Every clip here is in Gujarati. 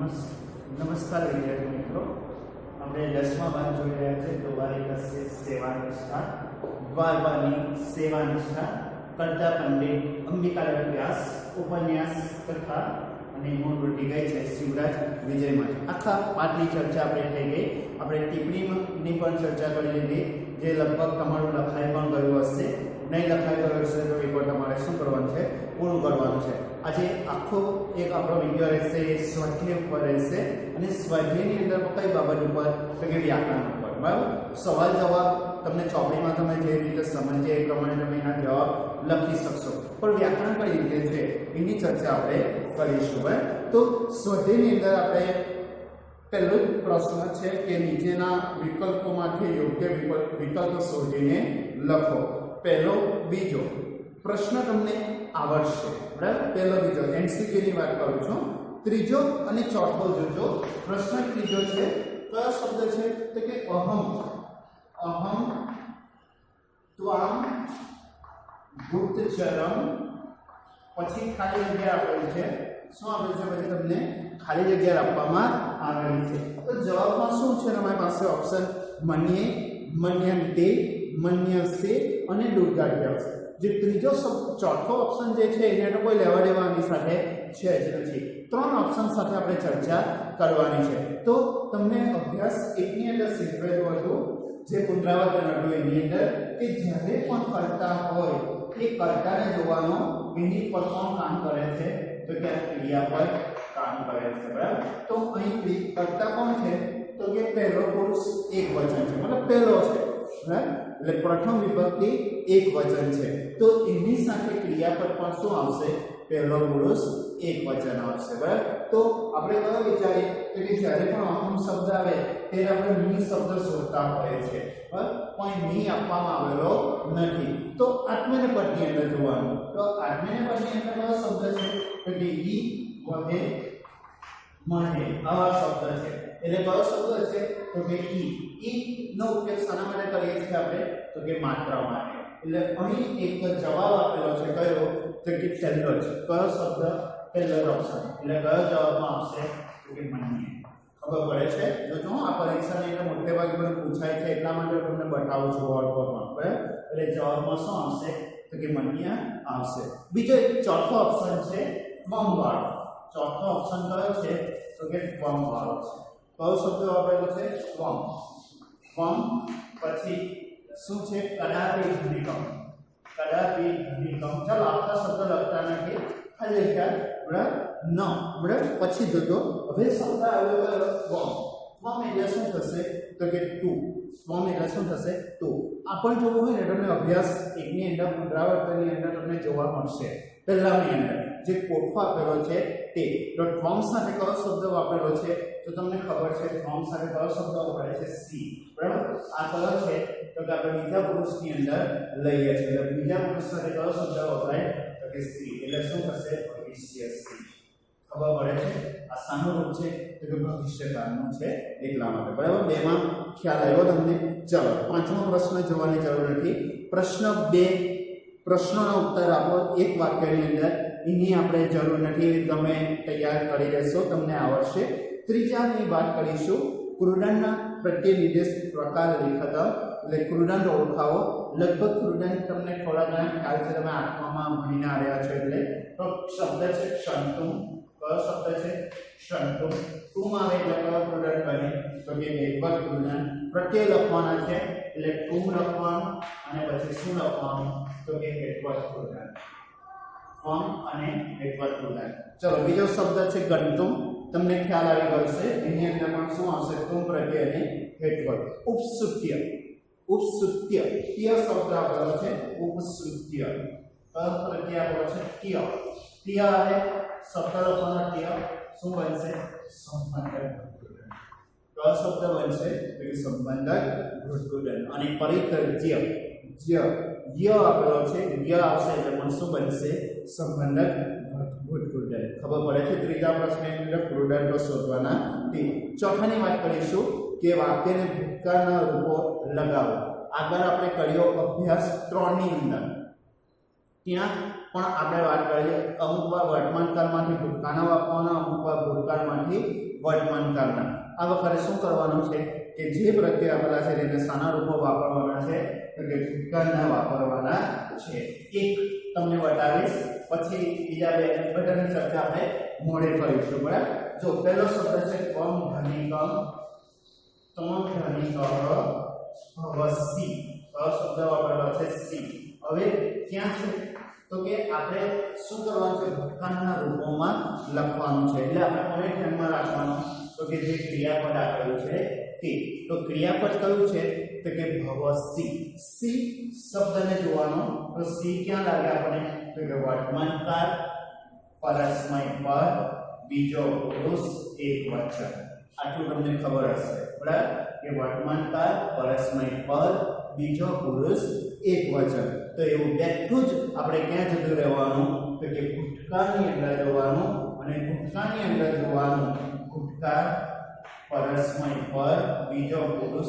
નમસ, નમસ્કાર વિદ્યાર્થી મિત્રો. આપણે દસમા ભાગ જોઈ રહ્યા છે દોબારી કસે સેવા નિષ્ઠા દ્વારબાની સેવા નિષ્ઠા કરતા પંડિત અંબિકાલય વ્યાસ, ઉપન્યાસ કથા અને મૂળ વૃત્તિ ગઈ છે શિવરાજ વિજયમાં. આખા પાઠની ચર્ચા આપણે થઈ ગઈ. આપણે ટિપ્પણીની પણ ચર્ચા કરી લીધી, જે લગભગ તમારું લખાઈ પણ ગયું હશે. નહીં લખાઈ ગયું હશે તો એ પણ તમારે શું કરવાનું છે? પૂરું કરવાનું છે. આજે આખો એક આપણો વીડિયો રહેશે એ સ્વાધ્યાય ઉપર રહેશે અને સ્વાધ્યાયની અંદર કઈ બાબત ઉપર તો કે વ્યાકરણ ઉપર. બરાબર? સવાલ જવાબ તમને ચોપડીમાં તમે જે રીતે સમજે એ પ્રમાણે તમે એના જવાબ લખી શકશો. પણ વ્યાકરણ કઈ રીતે છે એની ચર્ચા આપણે કરીશું. બરાબર? તો સ્વાધ્યાયની અંદર આપણે પહેલો જ પ્રશ્ન છે કે નીચેના વિકલ્પોમાંથી યોગ્ય વિકલ્પ શોધીને લખો. પહેલો, બીજો. પ્રશ્ન તમને આવડશે. બરાબર? પહેલો બીજો MCQ વાત કરું છું. ત્રીજો અને ચોથો જોજો. પ્રશ્ન ત્રીજો છે, કયો શબ્દ છે? તો કે અહમ. અહમ ત્વામ ગુપ્તચરમ. પછી ખાલી જગ્યા આપેલી છે. શું આપેલું છે પછી તમને? ખાલી જગ્યા આપવામાં આવેલી છે. તો જવાબમાં શું છે? તમારી પાસે ઓપ્શન મન્યે, મન્યંતે, મન્યસે અને દુર્ગાઢ્ય છે જે ત્રીજો ચોથો ઓપ્શન જે છે, એને કોઈ લેવા દેવાની સાથે છે જ નથી. ત્રણ ઓપ્શન સાથે આપણે ચર્ચા કરવાની છે. તો તમને અભ્યાસ એકની અંદર શીખવેલું હતું, જે પુનરાવર્તન હતું એની અંદર, કે જ્યારે પણ કરતા હોય, એ કરતાને જોવાનો એની પર કોણ કામ કરે છે? તો કે ક્રિયા પર કામ કરે છે, બરાબર? તો અહીં કરતા કોણ છે? તો કે પહેલો પુરુષ એક વચન છે, મતલબ પહેલો છે, બરાબર? એટલે પ્રથમ વિભક્તિ એક વચન છે. તો એની સાથે ક્રિયાપદ પણ શું આવશે? પહેલો પુરુષ એક વચન આવશે, બરાબર? તો આપણે કયો વિચારીએ કે જ્યારે પણ અહમ શબ્દ આવે, ત્યારે આપણે મી શબ્દ શોધતા હોય છે બરાબર? પણ મી આપવામાં આવેલો નથી. તો આત્મને પદની અંદર જોવાનું. તો આત્મને પદની અંદર કયો શબ્દ છે? તો કે ઈ વધે મળે આવા શબ્દ છે. એટલે કયો શબ્દ છે તો કે ઈ. ઈ નો ઉપયોગ શાના માટે કરીએ છીએ આપણે? તો કે માત્રા માટે. એટલે અહીં એક જવાબ આપેલો છે કયો? તો કે છેલ્લો છે. કયો શબ્દ? પહેલો ઓપ્શન એટલે કયો જવાબમાં આવશે? તો કે મન્ય. ખબર પડે છે? જો જો, આ પરીક્ષાની અંદર મોટે ભાગે પણ પૂછાય છે, એટલા માટે તમને બતાવું છું બોર્ડ પર બરાબર? એટલે જવાબમાં શું આવશે? તો કે મન્ય આવશે. બીજો એક ચોથો ઓપ્શન છે, બમવાળો. ચોથો ઓપ્શન કયો છે? તો કે બમવાળો છે. કયો શબ્દ વાપરેલો છે ફોર્મ ફોર્મ પછી શું છે? કદાપી ધનિકમ કદાપી ધનિકમ ચાલો આખા શબ્દ લખતા નથી. ખાલી લખ્યા બરાબર ન. બરાબર પછી જતો હવે શબ્દ આવ્યો ફોર્મ ફોર્મ એટલે શું થશે? તો કે ટુ ફોર્મ એટલે શું થશે? ટુ આ પણ જોવું હોય ને, તમને અભ્યાસ એકની અંદર, પુનરાવર્તનની અંદર તમને જોવા મળશે. પહેલાની અંદર જે કોઠો આપેલો છે તે. તો ટ્વમ સાથે કયો શબ્દ વાપરેલો છે? તો તમને ખબર છે ફ્રોમ સાથે કયો શબ્દ વપરાય છે? સી બરાબર? આ કયો છે, તો કે આપણે બીજા પુરુષની અંદર લઈએ છીએ. એટલે બીજા પુરુષ સાથે કયો શબ્દ વપરાય? તો કે સી એટલે શું થશે? ભવિષ્ય સી ખબર પડે છે? આ શાનું રૂપ છે, તો કે ભવિષ્યકાળનું છે, એટલા માટે. બરાબર? બેમાં ખ્યાલ આવ્યો તમને? ચલો, પાંચમો પ્રશ્ન જોવાની જરૂર નથી. પ્રશ્ન બે. પ્રશ્નોનો ઉત્તર આપો. એક વાક્યની અંદર. એની આપણે જરૂર નથી. તમે તૈયાર કરી લેશો. તમને આવડશે. ત્રીજાની વાત કરીશું ક્રુડનના પ્રત્યે નિર્દેશ પ્રકાર લેખત, એટલે ક્રુડન ઓળખાવો. લગભગ ક્રુડન તમને થોડા ઘણા ખ્યાલ છે, તમે આત્મામાં ભણીને આવ્યા છો એટલે. તો શબ્દ છે શંતુ, કયો શબ્દ છે? શંતુ. ટુમ આવે એટલે કયો ક્રુડન બને? તો કે એકવર ક્રુડન પ્રત્યે લખવાના છે, એટલે ટુમ લખવાનું અને પછી શું લખવાનું? તો કે એકવર ક્રુડન ફોર્મ અને નેટવર્ક ક્રુડન ચલો, બીજો શબ્દ છે ગંતુમ તમને ખ્યાલ આવી ગયો છે એની અંદર પણ શું આવશે? તું પ્રત્યય અને હેઠવર્ક ઉપસુત્ય. ઉપસુત્ય. ત્ય શબ્દ આવેલો છે, ઉપસુત્ય. કયો પ્રત્યય આવેલો છે? ત્ય. ત્ય આવે શબ્દ લખવાનો ત્ય શું બનશે? સંબંધક કયો શબ્દ બનશે? કે સંબંધક ભૂતગુડન અને પરિતજ્ય. જ્ય. ય આપેલો છે, ય આવશે એટલે પણ શું બનશે સંબંધક ભૂતગુડન ખબર પડે છે? ત્રીજા પ્રશ્નની અંદર ક્રુડન શોધવાના તે ચોથાની વાત કરીશું કે વાક્યને ભૂતકાળના રૂપો લગાવો. આગળ આપણે કર્યો અભ્યાસ ત્રણની અંદર. ત્યાં પણ આપણે વાત કરીએ અમુક વાર વર્તમાનકાળમાંથી ભૂતકાળના વાપરવાના અમુક વાર ભૂતકાળમાંથી વર્તમાનકાળના. આ વખતે શું કરવાનું છે? કે જે પ્રત્યય આપેલા છે તેને શાના રૂપો વાપરવાના છે, તો કે ભૂતકાળના વાપરવાના છે. એક તમને બતાવીશ, પછી બીજા બે બધાની ચર્ચા આપણે મોડે કરીશું, બરાબર? જો પહેલો શબ્દ છે કમ ધનિકમ તમ ધનિક ભવસી શબ્દ વાપરેલો છે સી. હવે ક્યાં છે? તો કે આપણે શું કરવાનું છે? ભૂતકાળના રૂપોમાં લખવાનું છે. એટલે આપણે કોને ધ્યાનમાં રાખવાનું. તો કે જે ક્રિયાપદ આપેલું છે તે તો ક્રિયાપદ કયું છે? તો કે ભવસી. સી શબ્દને જોવાનો. તો સી ક્યાં લાગે આપણે તો કે વર્તમાન કાળ પરસ્મય પર, બીજો પુરુષ, એક વચન. આટલું તમને ખબર હશે. બરાબર? કે વર્તમાન કાળ પરસ્મય પર, બીજો પુરુષ, એક વચન. તો એવું બેઠું જ આપણે ક્યાં જતું રહેવાનું? તો કે ભૂતકાળની અંદર જોવાનું અને ભૂતકાળની અંદર જોવાનું. ભૂતકાળ પરસ્મય પર બીજો પુરુષ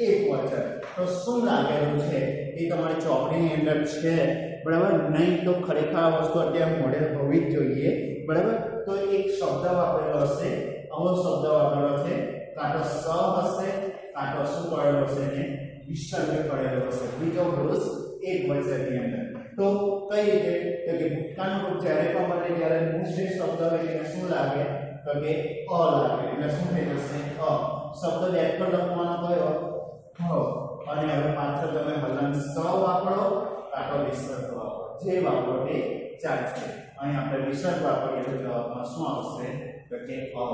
એક વચન. તો શું લાગેલું છે? એ તમારી ચોપડીની અંદર છે. બરાબર? નહીં તો ખરેખર આ વસ્તુ અત્યારે મોડેલ હોવી જ જોઈએ. બરાબર? તો એક શબ્દ વાપરેલો હશે. આવો શબ્દ વાપરેલો છે. કાં તો સ હશે કાં તો શું કરેલો હશે ને વિસર્ગ કરેલો હશે. બીજો પુરુષ એક વચનની અંદર. તો કઈ રીતે? તો કે ભૂતકાળનું જ્યારે પણ બને, ત્યારે મુખ શબ્દ હોય એને શું લાગે? તો કે અ લાગે એટલે શું થઈ જશે અ શબ્દ બેક પર લખવાનો કયો હ અને હવે પાછળ તમે હલન સ વાપરો કાં તો વિસર્ગ વાપરો જે વાપરો તે ચાલશે અહીં આપણે વિસર્ગ વાપરીએ તો જવાબમાં શું આવશે તો કે અ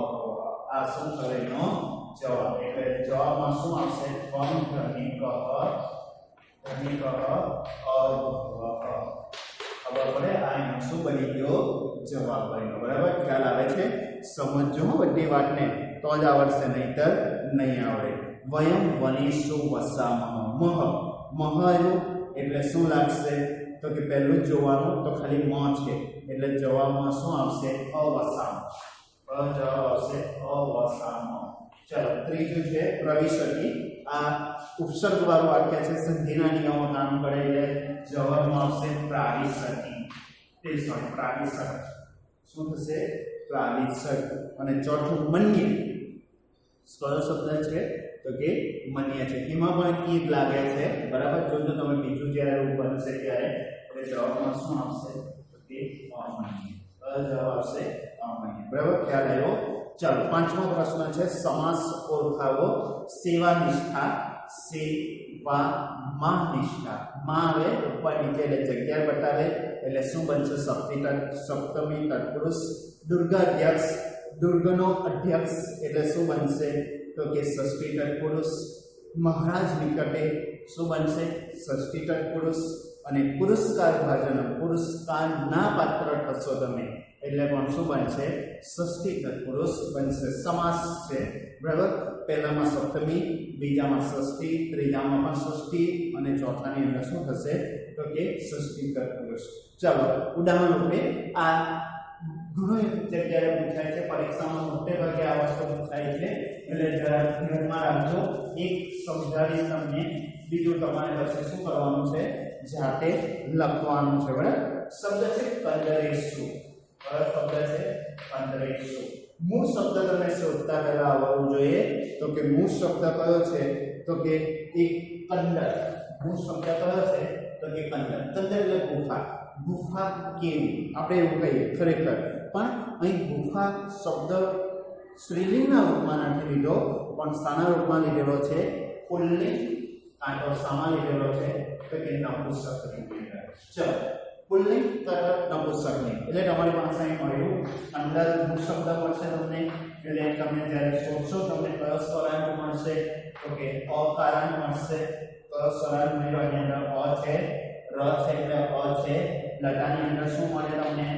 આ શું કરે નો જવાબ એટલે જવાબમાં શું આવશે કમ ધ્વનિ ધનિક અ ખબર પડે આ એનો શું બની ગયો જવાબ બન્યો બરાબર ખ્યાલ આવે છે સમજજો બધી વાતને. તો જ આવડશે, નહીતર નહીં આવડે. વયમ વનીશું વસામહ મહ. મહ એટલે શું લાગશે? તો કે પહેલું જોવાનું, તો ખાલી મ છે એટલે જવાબમાં શું આવશે? અવસામ. જવાબ આવશે અવસામ. ચલો, ત્રીજું છે પ્રવિશકી આ ઉપસર્ગ વાળું વાક્ય છે, સંધિના નિયમો કામ કરે એટલે જવાબમાં આવશે પ્રાવિશકી તે સોરી પ્રાવિશક શું થશે? પ્રાવિશક અને ચોથું મન્ય. કયો શબ્દ છે? તો કે મન્ય છે. એમાં પણ ઈદ લાગે છે. બરાબર? જોજો તમે બીજું જ્યારે ઉપર બનશે ત્યારે. એટલે જવાબમાં શું આવશે? તો કે અમન્ય. જવાબ આવશે? અમન્ય. બરાબર? ખ્યાલ આવ્યો? ચાલો, પાંચમો પ્રશ્ન છે, સમાસ ઓળખાવો સેવા નિષ્ઠા સેવા માં નિષ્ઠા માં આવે ઉપર નીચે એટલે જગ્યા બતાવે, એટલે શું બનશે? સપ્તિક સપ્તમી તત્પુરુષ દુર્ગાધ્યક્ષ દુર્ગનો અધ્યક્ષ એટલે શું બનશે? તો કે ષષ્ઠી તત્પુરુષ મહારાજ નિકટે શું બનશે? ષષ્ઠી તત્પુરુષ અને પુરસ્કાર ભાજન પુરસ્કાર ના પાત્ર થશો તમે. એટલે પણ શું બનશે? ષષ્ઠી તત્પુરુષ બનશે, સમાસ છે. બરાબર? પહેલામાં સપ્તમી, બીજામાં ષષ્ઠી, ત્રીજામાં પણ ષષ્ઠી અને ચોથાની અંદર શું થશે? તો કે ષષ્ઠી તત્પુરુષ ચાલો, ઉદાહરણ રૂપે આ ઘણું જગ્યાએ પૂછાય છે, પરીક્ષામાં મોટે ભાગે આ વસ્તુ પૂછાય છે. એટલે જરા ધ્યાનમાં રાખજો. એક સમજાવીશ તમને, બીજું તમારે પછી શું કરવાનું છે? જાતે લખવાનું છે. બરાબર? શબ્દ છે કંદરેસુ કયો શબ્દ છે કંદરેસુ મૂળ શબ્દ તમે શોધતા પહેલા આવડવું જોઈએ. તો કે મૂળ શબ્દ કયો છે? તો કે એક કંદર મૂળ શબ્દ કયો છે? તો કે કંદર કંદર એટલે ગુફા. ગુફા કેવી? આપણે એવું કહીએ, ખરેખર. પણ અહીં ગુફા શબ્દ સ્ત્રીલિંગના રૂપમાં નથી લીધો, પણ શાના રૂપમાં લીધેલો છે. પુલ્લિંગ કાં તો શામાં લીધેલો છે. તો કે નપુંસકલિંગ ચલો. પુલ્લિંગ તરફ નપુંસકલિંગ એટલે તમારી પાસે અહીં મળ્યું, અંદર મૂળ શબ્દ મળશે તમને. એટલે તમે જ્યારે શોધશો, તમને કયો સ્વરાંત મળશે? તો કે અકારાંત મળશે. કયો સ્વરાંત મળ્યો? એની અંદર અ છે, ર છે, એટલે અ છે. લટાની અંદર શું મળે તમને?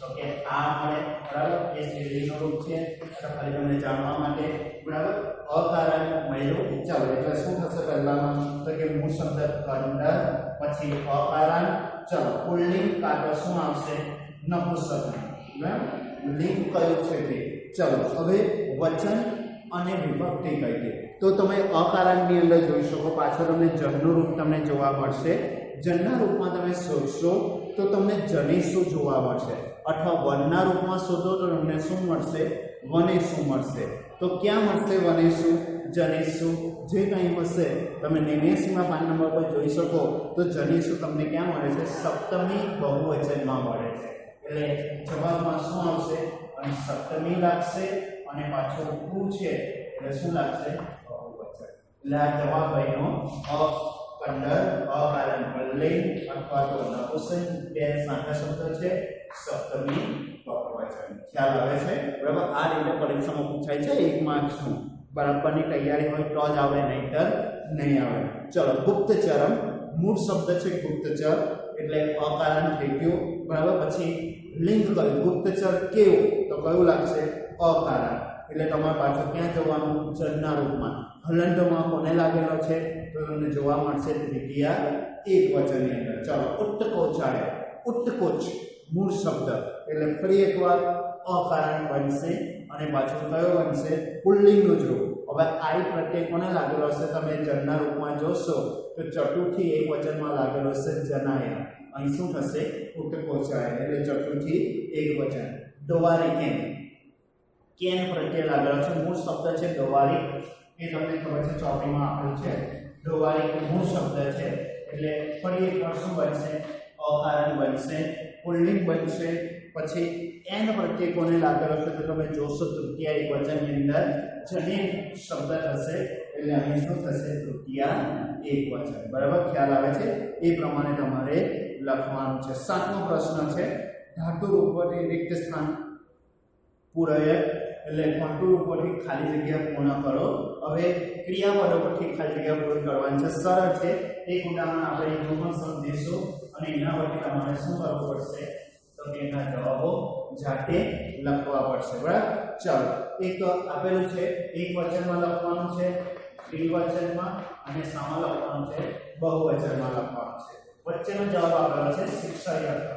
તો કે આ મળે. બરાબર? એ શ્રેણીનું રૂપ છે. ખાલી તમને જાણવા માટે, બરાબર? અકારણ મળ્યું ચાલો એટલે શું થશે પહેલામાં? તો કે મૂળ શબ્દ અંદર પછી અકારણ ચલો પુલ્લિંગ કાં શું આવશે નપુંસકલિંગ મેમ લિંગ કયું છે તે? ચલો, હવે વચન અને વિભક્તિ કઈ છે તો તમે અકારણની અંદર જોઈ શકો, પાછળ તમને જમનું રૂપ તમને જોવા મળશે. જનના રૂપમાં તમે શોધશો, તો તમને જનીશું જોવા મળશે? અથવા વનના રૂપમાં શોધો, તો તમને શું મળશે? વને શું મળશે? તો ક્યાં મળશે વનેશું જનેસુ જે કંઈ હશે તમે નેવ્યાસીમાં પાન નંબર પર જોઈ શકો. તો જનીશું તમને ક્યાં મળે છે? સપ્તમી બહુવચનમાં મળે છે. એટલે જવાબમાં શું આવશે? અને સપ્તમી લાગશે અને પાછું કુ છે. એટલે શું લાગશે? બહુવચન. એટલે આ જવાબ અ કંડર અકારણ પલ્લિંગ અથવા તો નપુંસક બે સાંગા શબ્દ છે. સપ્તમી ખ્યાલ આવે છે? બરાબર? આ રીતે પરીક્ષામાં પૂછાય છે, એક માર્ક્સનું. બરાબરની તૈયારી હોય તો જ આવે નહીતર નહીં આવે ચલો, ગુપ્તચરમ. મૂળ શબ્દ છે ગુપ્તચર, એટલે અકારણ થઈ ગયું. બરાબર? પછી લિંક કર્યું ગુપ્તચર કેવું? તો કયું લાગશે? અકારણ. એટલે તમારે પાછું ક્યાં જવાનું? ચરના રૂપમાં. હલંતમાં કોને લાગેલો છે? તો તમને જોવા મળશે દ્વિતીય એક વચનની અંદર. ચાલો ઉત્તકોચાય ઉત્તકોચ મૂળ શબ્દ. એટલે ફરી એકવાર, અકારણ બનશે અને પાછું કયો બનશે? પુલ્લિંગનું જ રૂપ. હવે આઈ પ્રત્યે કોને લાગેલો હશે? તમે જનના રૂપમાં જોશો, તો ચટુથી એક વચનમાં લાગેલો હશે જનાયા અહીં શું થશે? ઉત્તકોચાય એટલે ચટુથી એક વચન. ડોવારી કેમ કેન પ્રત્યે લાગેલો છે. મૂળ શબ્દ છે ડોવારી એ તમને ખબર છે ચોપડીમાં આપેલું છે. ડોવારી મૂળ શબ્દ છે. એટલે ફરી એકવાર શું બનશે? અકારણ બનશે પુલ્લિંગ બનશે, પછી એન પ્રત્યે કોને લાગેલો છે તો તમે જોશો, તૃતીય એક વચનની અંદર જનીન શબ્દ થશે, એટલે અહીં શું થશે? તૃતીય એક વચન. બરાબર? ખ્યાલ આવે છે? એ પ્રમાણે તમારે લખવાનું છે. સાતમો પ્રશ્ન છે, ધાતુ રૂપોથી રિક્ત સ્થાન પૂરય, એટલે કોન્ટુર ઉપરથી ખાલી જગ્યા પૂર્ણ કરો. હવે ક્રિયાપદો પરથી ખાલી જગ્યા પૂર્ણ કરવાની છે. સરળ છે. એક ઉદાહરણ આપણે એનું પણ સમજીશું અને એના પરથી તમારે શું કરવું પડશે, તો એના જવાબો જાતે લખવા પડશે. બરાબર? ચાલો એક આપેલું છે. એક વચનમાં લખવાનું છે દ્વિવચનમાં અને સામા લખવાનું છે, બહુવચનમાં લખવાનું છે. વચ્ચેનો જવાબ આપેલો છે શિક્ષાયર્થ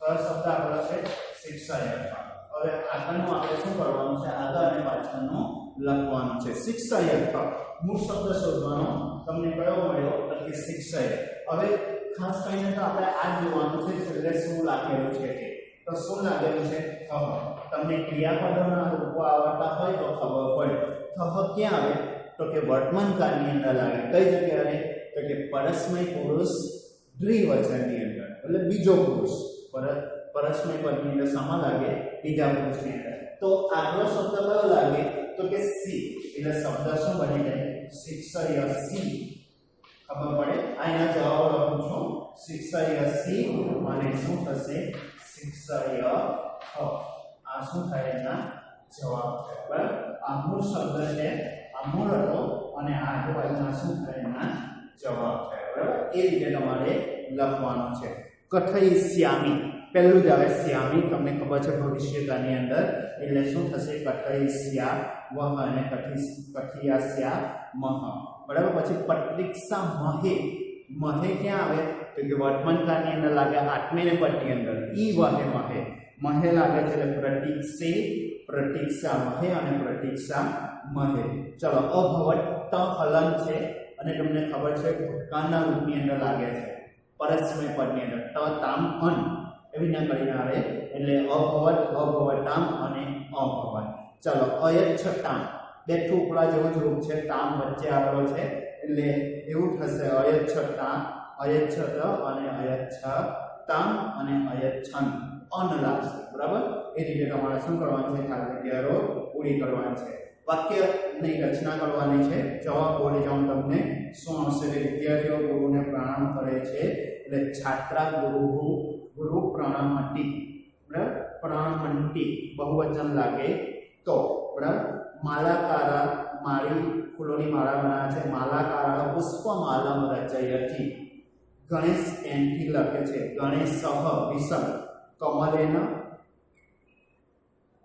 શબ્દ આપેલો છે? શિક્ષાયર્થ હવે આગળનું આપણે શું કરવાનું છે? આગળ અને પાછળનું લખવાનું છે. શિક્ષાયર્થ મૂળ શબ્દ શોધવાનો તમને કયો મળ્યો? તો કે શિક્ષાય હવે ખાસ કરીને તો આપણે આ જોવાનું છે છેલ્લે શું લાગેલું છે તે તો શું લાગેલું છે? થહ તમને ક્રિયાપદોના રૂપો આવડતા હોય તો ખબર પડે. થહ ક્યાં આવે? તો કે વર્તમાન કાળની અંદર લાગે. કઈ જગ્યાએ તો કે પરસ્મય પુરુષ દ્વિવચનની અંદર. એટલે બીજો પુરુષ. પર, પરસ્મય પદની અંદર સમા લાગે? બીજા પુરુષની અંદર. તો આગલો શબ્દ કયો લાગે? તો કે સી એટલે શબ્દ શું બની જાય? શિક્ષર્ય સી ખબર પડે. અહીંયા જવાબ લખું છું. શિક્ષય સી અને શું થશે? શિક્ષય આ શું થાય એના જવાબ થાય બરાબર? આ મૂળ શબ્દ છે, આ મૂળ હતો અને આ આજુબાજુના શું થાય એના જવાબ થાય બરાબર? એ રીતે તમારે લખવાનું છે. કઠઈ શ્યામી. પહેલું જ આવે શ્યામી. તમને ખબર છે ભવિષ્યતાની અંદર. એટલે શું થશે? કઠઈ શ્યા વહ અને કઠી કઠિયા શ્યા મહ. બરાબર? પછી પટ્રિક્ષા મહે. મહે ક્યાં આવે? તો કે વર્તમાન કાળની અંદર લાગે આઠમીને પદની અંદર. ઈ વહે મહે. મહે લાગે છે એટલે પ્રતિક્ષે, પ્રતિક્ષા મહે અને પ્રતિક્ષા મહે. ચલો અભવટ હલન છે અને તમને ખબર છે ભૂતકાળના રૂપની અંદર લાગે છે. પરસ્મય પદની અંદર. ત તામ અન. એવી ના કરીને આવે. એટલે અભવત અભવતામ અને અભવટ ચલો, અયચ્છતામ. બે ટુકડા જેવું જ રૂપ છે તામ વચ્ચે આવેલો છે, એટલે એવું થશે અયચ્છતામ અયચ્છત અને અયચ્છતામ અને અયચ્છન અન બરાબર? એ રીતે તમારે શું કરવાનું છે? ખાલી જગ્યાઓ પૂરી કરવાની છે. વાક્યની રચના કરવાની છે. જવાબ બોલી જાઉં તમને. શું આવશે કે વિદ્યાર્થીઓ ગુરુને પ્રણામ કરે છે. એટલે છાત્રા ગુરુ ગુરુ પ્રણામટી, બરાબર? પ્રણામટી, બહુવચન લાગે તો, બરાબર? માલાકારા માળી ફૂલોની માળા બનાવે છે. માલાકારા પુષ્પમાલમ રચયથી ગણેશ એનથી લખે છે. ગણેશ સહ વિષમ કમલેન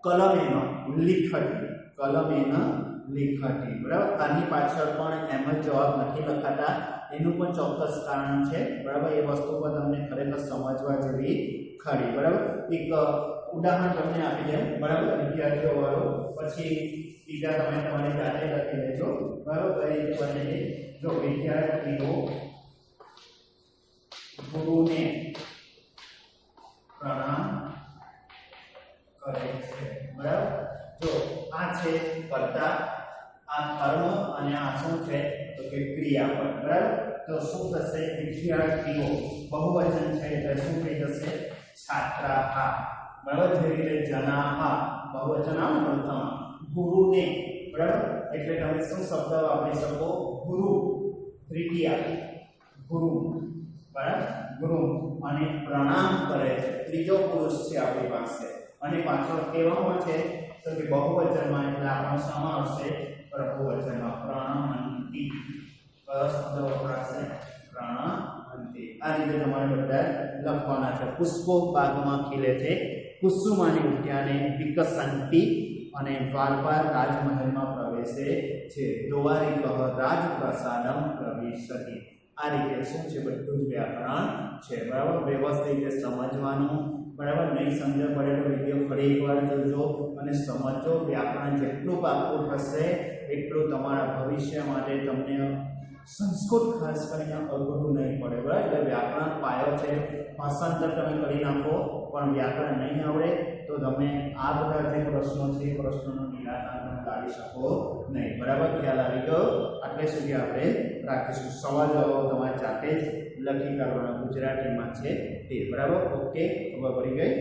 કલમેન લિખતી કલમેન લિખતી બરાબર? આની પાછળ પણ એમ જ જવાબ નથી લખાતા. એનું પણ ચોક્કસ કારણ છે. બરાબર? એ વસ્તુ પર તમને ખરેખર સમજવા જેવી ખરી. બરાબર? એક ઉદાહરણ તમને આપી દે. બરાબર? વિદ્યાર્થીઓ વાળો પછી બીજા તમે તમારી જાતે લખી લેજો બરાબર? એ બને જો વિદ્યાર્થીઓ ગુરુને પ્રણામ કરે છે. બરાબર? જો આ છે કર્તા, આ કર્મ અને આ શું છે? તો કે ક્રિયાપદ. બરાબર? તો શું થશે? વિદ્યાર્થીઓ બહુવચન છે એટલે શું થઈ જશે? છાત્રાહા બરાબર રીતે જનાહા બહુવચન પ્રથમ ગુરુને, બરાબર? એટલે તમે શું શબ્દ વાપરી શકો? ગુરુ. તૃતીયા ગુરુ. બરાબર? ગુરુ. અને પ્રણામ કરે છે. ત્રીજો પુરુષ છે આપણી પાસે. અને પાછળ કહેવામાં છે? તો કે બહુવચનમાં, એટલે આપણો સમા આવશે પ્રભુવચનમાં પ્રણમંતી શબ્દ વપરાશે? પ્રણમંતી આ રીતે તમારે બધા લખવાના છે. પુષ્પો બાગમાં ખીલે છે. કુસુમાની ઉદ્યાને વિકસંતી અને દ્વારકા રાજમહેલમાં પ્રવેશે છે. દ્વારિક રાજપ્રસાદમ પ્રવેશતી આ રીતે શું છે? બધું જ વ્યાકરણ છે. બરાબર? વ્યવસ્થિત રીતે સમજવાનું. બરાબર? નહીં સમજ પડે તો વીડિયો ફરી એકવાર જોજો અને સમજો. વ્યાકરણ જેટલું પાકું થશે, એટલું તમારા ભવિષ્ય માટે તમને સંસ્કૃત ખાસ કરીને અઘરું નહીં પડે, બરાબર? એટલે વ્યાકરણ પાયો છે, ભાષાંતર તમે કરી નાખો, પણ વ્યાકરણ નહીં આવડે, તો તમે આ બધા જે પ્રશ્નો છે, એ પ્રશ્નોનું નિરાકરણ તમે કાઢી શકો નહીં, બરાબર? ખ્યાલ આવી ગયો? આટલે સુધી આપણે રાખીશું. સવાલ જવાબ તમારે જાતે જ લખી કાઢવાના ગુજરાતીમાં છે તે, બરાબર? ઓકે ખબર પડી ગઈ?